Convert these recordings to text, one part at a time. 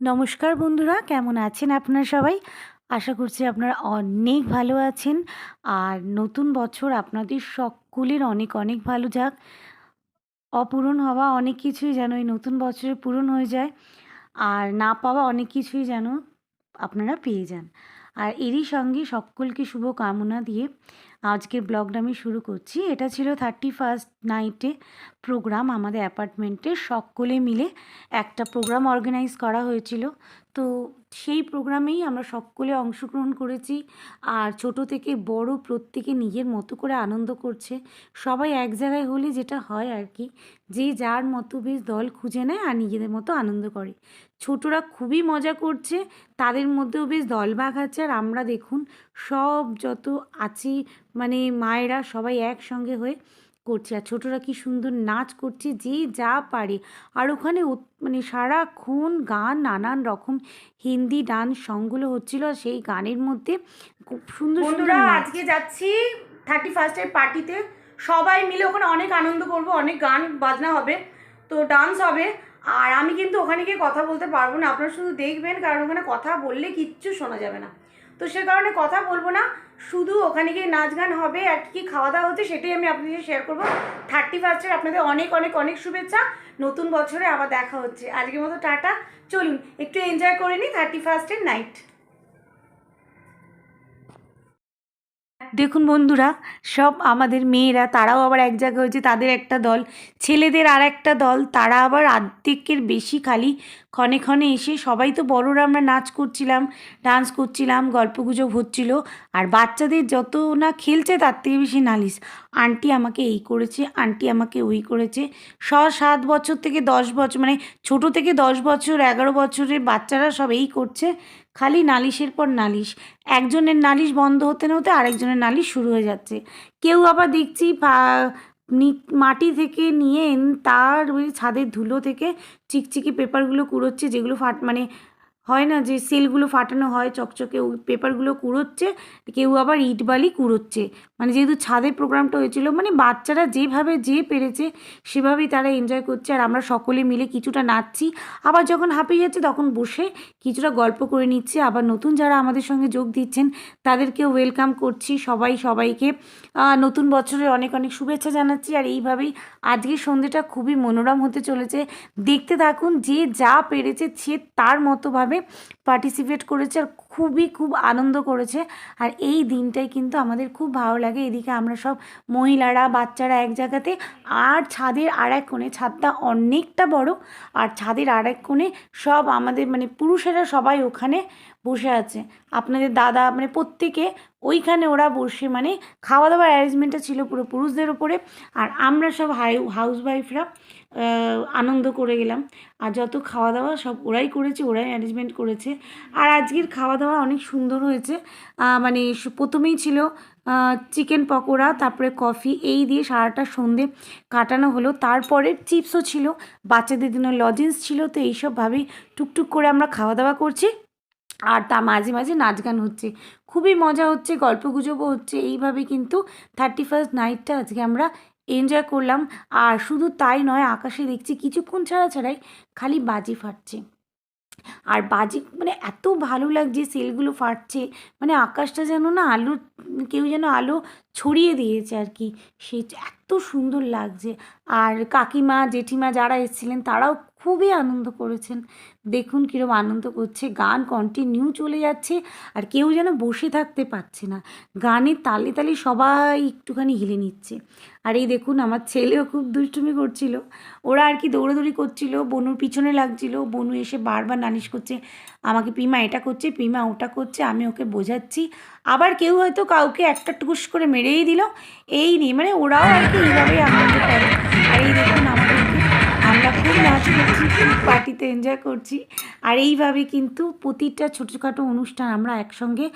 নমস্কার বন্ধুরা কেমন আছেন আপনারা সবাই? আশা করছি আপনারা অনেক ভালো আছেন। আর নতুন বছর আপনাদের সকলের অনেক অনেক ভালো যাক। অপূরণ হওয়া অনেক কিছুই যেন এই নতুন বছরে পূরণ হয়ে যায়। আর না পাওয়া অনেক কিছুই যেন আপনারা পেয়ে যান। আর এরই সঙ্গে সকলকে শুভ কামনা দিয়ে আজকের ব্লগটা আমি শুরু করছি। এটা ছিল থার্টি ফার্স্ট নাইটে প্রোগ্রাম আমাদের অ্যাপার্টমেন্টে। সকলে মিলে একটা প্রোগ্রাম অর্গানাইজ করা হয়েছিল। তো সেই প্রোগ্রামেই আমরা সকলে অংশগ্রহণ করেছি। আর ছোট থেকে বড় প্রত্যেকে নিজের মতো করে আনন্দ করছে। সবাই এক জায়গায় হলে যেটা হয় আর কি, যে যার মতো বেশ দল খুঁজে নেয় আর নিজেদের মতো আনন্দ করে। ছোটরা খুবই মজা করছে, তাদের মধ্যেও বেশ দলবাগ আছে। আর আমরা দেখুন, সব যত আছি মানে মায়েরা সবাই একসঙ্গে হয়ে করছে আর ছোটরা কি সুন্দর নাচ করছে যে যা পারে। আর ওখানে মানে সারাক্ষণ গান নানান রকম হিন্দি ডান্স সংগুলো হচ্ছিল আর সেই গানের মধ্যে খুব সুন্দর সুন্দর আজকে যাচ্ছি থার্টি ফার্স্টের পার্টিতে সবাই মিলে ওখানে অনেক আনন্দ করব অনেক গান বাজনা হবে তো ডান্স হবে। আর আমি কিন্তু ওখানে গিয়ে কথা বলতে পারব না আপনারা শুধু দেখবেন কারণ ওখানে কথা বললে কিচ্ছু শোনা যাবে না। তো সে কারণে কথা বলব না শুধু ওখানে গিয়ে নাচ গান হবে আর কি খাওয়া দাওয়া হচ্ছে সেটাই আমি আপনাদের শেয়ার করব। থার্টি ফার্স্টের আপনাদের অনেক অনেক অনেক শুভেচ্ছা। নতুন বছরে আবার দেখা হচ্ছে। আজকের মতো টাটা। চলুন, একটু এনজয় করে নিই থার্টি ফার্স্টের নাইট দেখুন বন্ধুরা, সব আমাদের মেয়েরা, তারাও আবার এক জায়গায় হয়েছে, তাদের একটা দল। ছেলেদের আর একটা দল, তারা আবার আর্ধেকের বেশি খালি। ক্ষণে ক্ষণে এসে সবাই তো বড়রা, আমরা নাচ করছিলাম, ডান্স করছিলাম, গল্পগুজব হচ্ছিল। আর বাচ্চাদের যত না খেলছে, তার থেকে বেশি নালিশ। আন্টি আমাকে এই করেছে, আন্টি আমাকে ওই করেছে। ছ, সাত বছর থেকে দশ বছর মানে ছোট থেকে দশ বছর, এগারো বছরের বাচ্চারা সব এই করছে। খালি নালিশের পর নালিশ। একজনের নালিশ বন্ধ হতে না হতে আরেকজনের নালিশ শুরু হয়ে যাচ্ছে। কেউ আবার দেখছি মাটি থেকে নিয়ে তার ওই ছাদের ধুলো থেকে চিকচিকি পেপারগুলো কুড়োচ্ছে, যেগুলো ফাট মানে হয় না যে সেলগুলো ফাটানো হয়, চকচকে পেপারগুলো কুড়োচ্ছে, কেউ আবার ইট বালি কুড়োচ্ছে। মানে যেহেতু ছাদে প্রোগ্রামটা হয়েছিল মানে বাচ্চারা যেভাবে যে পেরেছে সেভাবেই তারা এনজয় করছে। আর আমরা সকলে মিলে কিছুটা নাচছি। আবার যখন হাঁপিয়ে যাচ্ছে, তখন বসে কিছুটা গল্প করে নিচ্ছি। আবার নতুন যারা আমাদের সঙ্গে যোগ দিচ্ছেন, তাদেরকেও ওয়েলকাম করছি। সবাই সবাইকে নতুন বছরের অনেক অনেক শুভেচ্ছা জানাচ্ছি। আর এইভাবেই আজকের সন্ধ্যেটা খুবই মনোরম হতে চলেছে। দেখতে থাকুন যে যা পেরেছে, সে তার মতোভাবে পার্টিসিপেট করেছে আর খুবই খুব আনন্দ করেছে। আর এই দিনটাই কিন্তু আমাদের খুব ভালো লাগে। এদিকে আমরা সব মহিলারা, বাচ্চারা এক জায়গাতে আর ছাদের আর এক কোণে, ছাদটা অনেকটা বড় আর ছাদের আর এক কোণে সব আমাদের মানে পুরুষেরা সবাই ওখানে বসে আছে। আপনাদের দাদা মানে প্রত্যেকে ওইখানে ওরা বসে মানে খাওয়া দাওয়ার অ্যারেঞ্জমেন্টটা ছিল পুরো পুরুষদের ওপরে আর আমরা সব হাই হাউস ওয়াইফরা আনন্দ করে গেলাম। আর যত খাওয়া দাওয়া সব ওরাই করেছে, ওরাই অ্যারেঞ্জমেন্ট করেছে। আর আজকের খাওয়া দাওয়া অনেক সুন্দর হয়েছে। মানে প্রথমেই ছিল চিকেন পকোড়া, তারপরে কফি এই দিয়ে সারাটা সন্ধে কাটানো হলো। তারপরে চিপসও ছিল, বাচ্চাদের জন্য লজেন্স ছিল, তো এইসবভাবেই টুকটুক করে আমরা খাওয়া দাওয়া করছি। আর তা মাঝে মাঝে নাচ গান হচ্ছে। খুবই মজা হচ্ছে, গল্পগুজবও হচ্ছে। এইভাবে কিন্তু থার্টি ফার্স্ট নাইটটা আজকে আমরা এনজয় করলাম। আর শুধু তাই নয়, আকাশে দেখছি কিছুক্ষণ ছাড়া ছাড়াই খালি বাজি ফাটছে। আর বাজি মানে এত ভালো লাগছে সেলগুলো ফাটছে। মানে আকাশটা যেন না আলো, কেউ যেন আলো ছড়িয়ে দিয়েছে আর কি সে এত সুন্দর লাগছে। আর কাকিমা, জেঠিমা যারা এসেছিলেন, তারাও খুবই আনন্দ করেছেন। দেখুন কীরকম আনন্দ করছে। গান কন্টিনিউ চলে যাচ্ছে আর কেউ যেন বসে থাকতে পারছে না। গানের তালে তালে সবাই একটুখানি হিলে নিচ্ছে। আর এই দেখুন আমার ছেলেও খুব দুষ্টুমি করছিল। ওরা আর কি দৌড়াদৌড়ি করছিল, বনুর পিছনে লাগছিল। বনু এসে বারবার নালিশ করছে, আমাকে পিমা এটা করছে, পিমা ওটা করছে, আমি ওকে বোঝাচ্ছি। আবার কেউ হয়তো কাউকে একটা টুকুস করে মেরেই দিল। এই নিয়ে মানে ওরাও আর কি এইভাবেই আনন্দ করে। আর এই দেখুন আমরা নাচ করছি পার্টিতে এনজয় করছি। আর এইভাবে কিন্তু প্রতিটা ছোটোখাটো অনুষ্ঠান আমরা একসঙ্গে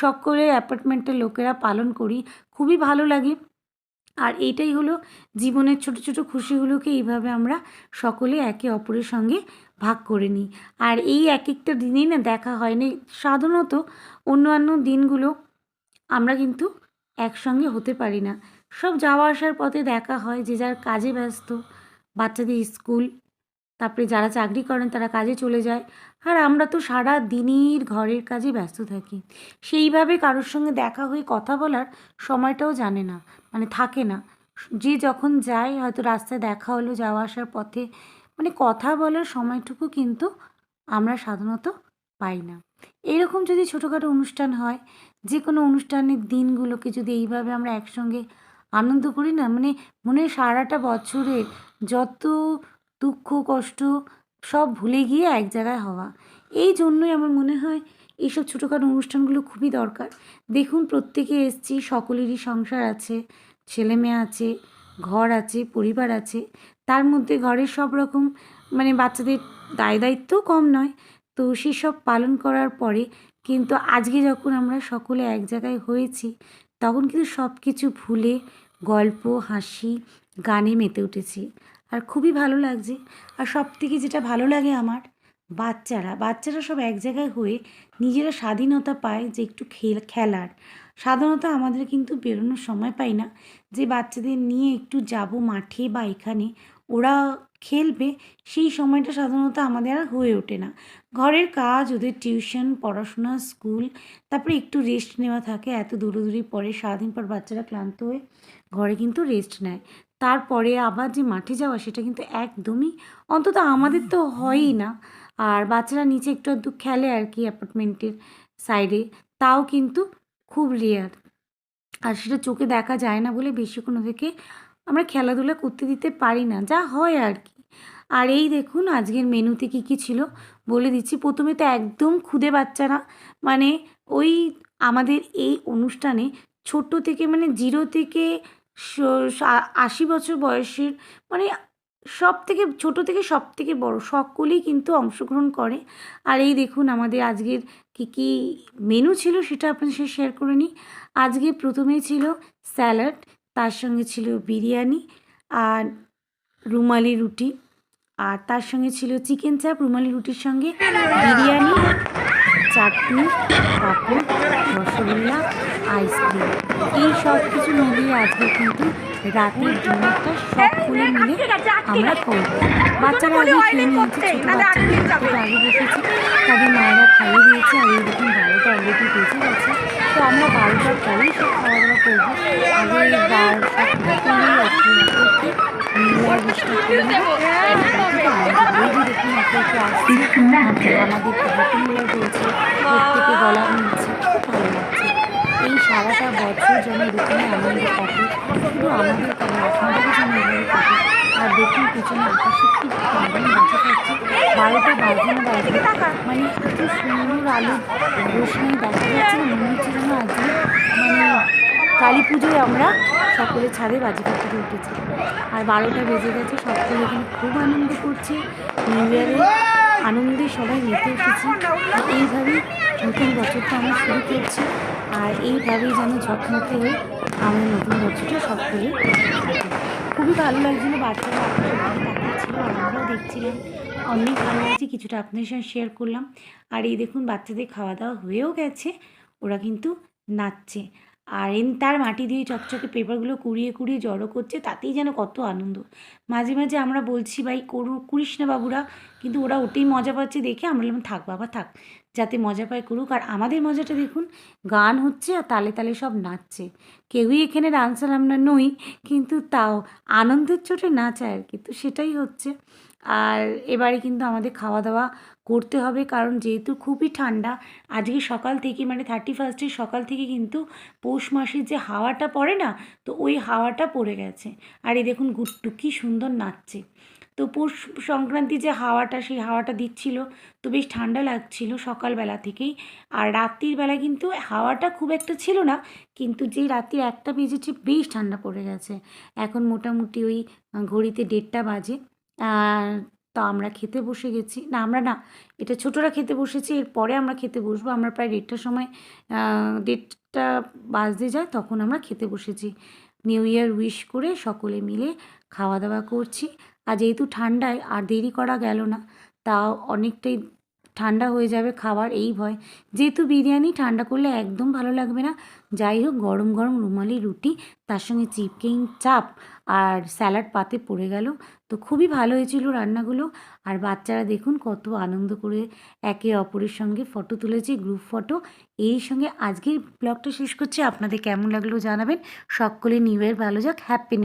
সকলে অ্যাপার্টমেন্টের লোকেরা পালন করি। খুবই ভালো লাগে। আর এইটাই হলো জীবনের ছোট ছোট খুশিগুলোকে এইভাবে আমরা সকলে একে অপরের সঙ্গে ভাগ করে নিই। আর এই এক একটা দিনেই না দেখা হয়নি। সাধারণত অন্যান্য দিনগুলো আমরা কিন্তু একসঙ্গে হতে পারি না। সব যাওয়া আসার পথে দেখা হয়, যে যার কাজে ব্যস্ত, বাচ্চাদের স্কুল তারপরে যারা চাকরি করেন তারা কাজে চলে যায়। আর আমরা তো সারা দিনের ঘরের কাজে ব্যস্ত থাকি। সেইভাবে কারোর সঙ্গে দেখা হয়ে কথা বলার সময়টাও জানে না মানে থাকে না। যে যখন যায়, হয়তো রাস্তায় দেখা হলো, যাওয়া আসার পথে মানে কথা বলার সময়টুকু কিন্তু আমরা সাধারণত পাই না। এরকম যদি ছোটোখাটো অনুষ্ঠান হয়, যে কোনো অনুষ্ঠানের দিনগুলোকে যদি এইভাবে আমরা একসঙ্গে আনন্দ করি না মানে মনে সারাটা বছরের যত দুঃখ, কষ্ট সব ভুলে গিয়ে এক জায়গায় হওয়া। এই জন্যই আমার মনে হয় এইসব ছোটোখাটো অনুষ্ঠানগুলো খুবই দরকার। দেখুন, প্রত্যেকে এসছি, সকলেরই সংসার আছে, ছেলে মেয়ে আছে, ঘর আছে, পরিবার আছে। তার মধ্যে ঘরের সব রকম মানে বাচ্চাদের দায় দায়িত্বও কম নয়। তো সেসব পালন করার পরে কিন্তু আজকে যখন আমরা সকলে এক জায়গায় হয়েছি, তখন কিন্তু সব কিছু ভুলে গল্প, হাসি, গানে মেতে উঠেছি। আর খুবই ভালো লাগছে। আর সব থেকে যেটা ভালো লাগে আমার, বাচ্চারা বাচ্চারা সব এক জায়গায় হয়ে নিজেরা স্বাধীনতা পায় যে একটু খেল, খেলার। সাধারণত আমাদের কিন্তু বেরোনোর সময় পাই না। যে বাচ্চাদের নিয়ে একটু যাব মাঠে বা এখানে, ওরা খেলবে, সেই সময়টা সাধারণত আমাদের আর হয়ে ওঠে না। ঘরের কাজ, ওদের টিউশন, পড়াশোনা, স্কুল, তারপরে একটু রেস্ট নেওয়া থাকে, এত দূরে দূরে পরে সারাদিন পর বাচ্চারা ক্লান্ত হয়ে ঘরে কিন্তু রেস্ট নেয়। তারপরে আবার যে মাঠে যাওয়া সেটা কিন্তু একদমই, অন্তত আমাদের তো হয়ই না। আর বাচ্চারা নিচে একটু আধটু খেলে আর কি অ্যাপার্টমেন্টের সাইডে তাও কিন্তু খুব রেয়ার আর সেটা চোখে দেখা যায় না বলে বেশি কোনো ওদেরকে আমরা খেলাধুলা করতে দিতে পারি না, যা হয় আর কি। আর এই দেখুন আজকের মেনুতে কী কী ছিল, বলে দিচ্ছি। প্রথমে তো একদম খুদে বাচ্চারা মানে ওই আমাদের এই অনুষ্ঠানে ছোট্ট থেকে মানে জিরো থেকে আশি বছর বয়সের মানে সব থেকে ছোটো থেকে সব থেকে বড় সকলেই কিন্তু অংশগ্রহণ করে। আর এই দেখুন আমাদের আজকের কী কী মেনু ছিল সেটা আপনার সাথে শেয়ার করে নিই। আজকে প্রথমেই ছিল স্যালাড তার সঙ্গে ছিল বিরিয়ানি আর রুমালি রুটি। আর তার সঙ্গে ছিল চিকেন চাপ রুমালি রুটির সঙ্গে বিরিয়ানি, চাটনি, পাঁপড়, রসগোল্লা আইসক্রিম এই সব কিছু মিলিয়ে আজকে কিন্তু রাতের ডিনারটা সকলে মিলে আমরা করব। বাচ্চারা আগে খেয়ে নিয়েছে ছোটো বাচ্চারা আগে বসেছে তাদের মায়েরা খাইয়ে দিয়েছে আর এই দেখুন বারোটা অলরেডি বেজে গেছে। তো আমরা বারোটার পরেই সব খাওয়া দাওয়া করব। আগে বার সব করে একে অপরকে মিলে অনুষ্ঠান করে নেব এই যে দেখুন একে একে আসছে। আমাদের গলা মিলছে খুব ভালো লাগছে এই সারাটা বছর যেন এরকমই আনন্দ কাটে শুধু আমাদের কেন আপনাদেরও যেন এভাবে কাটে আর দেখুন, পিছনে আকাশে কি দারুণ বাজে থাকছে বারোটা বাজে না বাজে? মানে এত সুন্দর আলো রোশনাই দেখা যাচ্ছে না, মনে হচ্ছে যেন আজকে মানে কালী পুজোয় আমরা সকলে ছাদে বাজি ফাটাতে উঠেছি। আর বারোটা বেজে গেছে, সকলে এখানে খুব আনন্দ করছে। নিউ ইয়ারে আনন্দে সবাই মেতে উঠেছি। এইভাবেই নতুন বছরটা আমরা শুরু করছি। আর এইভাবেই যেন ঝকমকে হয়ে আমার নতুন বছরটা সকলে কাটাই। খুবই ভালো লাগছিল, বাচ্চারা আর আমরাও দেখছিলাম। অনেক ভালো লাগছে, কিছুটা আপনাদের সঙ্গে শেয়ার করলাম। আর এই দেখুন, বাচ্চাদের খাওয়া দাওয়া হয়েও গেছে, ওরা কিন্তু নাচছে। আর এন তার মাটি দিয়ে চকচকে পেপারগুলো কুড়িয়ে কুড়িয়ে জড়ো করছে, তাতেই যেন কত আনন্দ। মাঝে মাঝে আমরা বলছি, ভাই, করু করিস না বাবুরা। কিন্তু ওরা ওটাই মজা পাচ্ছে দেখে, আমরা বললাম, থাক বাবা, থাক। যাতে মজা পায় করুক। আর আমাদের মজাটা দেখুন, গান হচ্ছে আর তালে তালে সব নাচছে। কেউই এখানে ডান্সার আমরা নই, কিন্তু তাও আনন্দের চোটে নাচা আর কি, তো সেটাই হচ্ছে। আর এবারে কিন্তু আমাদের খাওয়া দাওয়া করতে হবে, কারণ যেহেতু খুবই ঠান্ডা, আজকে সকাল থেকে মানে থার্টি ফার্স্টের সকাল থেকে কিন্তু পৌষ মাসের যে হাওয়াটা পড়ে না, তো ওই হাওয়াটা পড়ে গেছে। আর এই দেখুন, গুট্টু কী সুন্দর নাচছে। তো পৌষ সংক্রান্তি যে হাওয়াটা, সেই হাওয়াটা দিচ্ছিল। তো বেশ ঠান্ডা লাগছিল সকালবেলা থেকেই। আর রাত্রির বেলা কিন্তু হাওয়াটা খুব একটা ছিল না, কিন্তু যেই রাত্রির একটা বেজেছে বেশ ঠান্ডা পড়ে গেছে। এখন মোটামুটি ওই ঘড়িতে দেড়টা বাজে। তো আমরা খেতে বসে গেছি। না, আমরা না, এটা ছোটরা খেতে বসেছি এরপরে আমরা খেতে বসবো। আমরা প্রায় দেড়টার সময় দেড়টা বাজতে যায়, তখন আমরা খেতে বসেছি। নিউ ইয়ার উইশ করে সকলে মিলে খাওয়া দাওয়া করছি। আর যেহেতু ঠান্ডায় আর দেরি করা গেল না তাও অনেকটাই ঠান্ডা হয়ে যাবে খাবার এই ভয়। যেহেতু বিরিয়ানি ঠান্ডা করলে একদম ভালো লাগবে না, যাই হোক গরম গরম রুমালি রুটি, তার সঙ্গে চিপকিং চাপ আর স্যালাড পাতে পড়ে গেল। তো খুবই ভালো হয়েছিল রান্নাগুলো। আর বাচ্চারা দেখুন কত আনন্দ করে একে অপরের সঙ্গে ফটো তুলেছে গ্রুপ ফটো এই সঙ্গে আজকের ব্লগটা শেষ করছি। আপনাদের কেমন লাগল জানাবেন। সকলে নিউ ইয়ার ভালো যাক হ্যাপি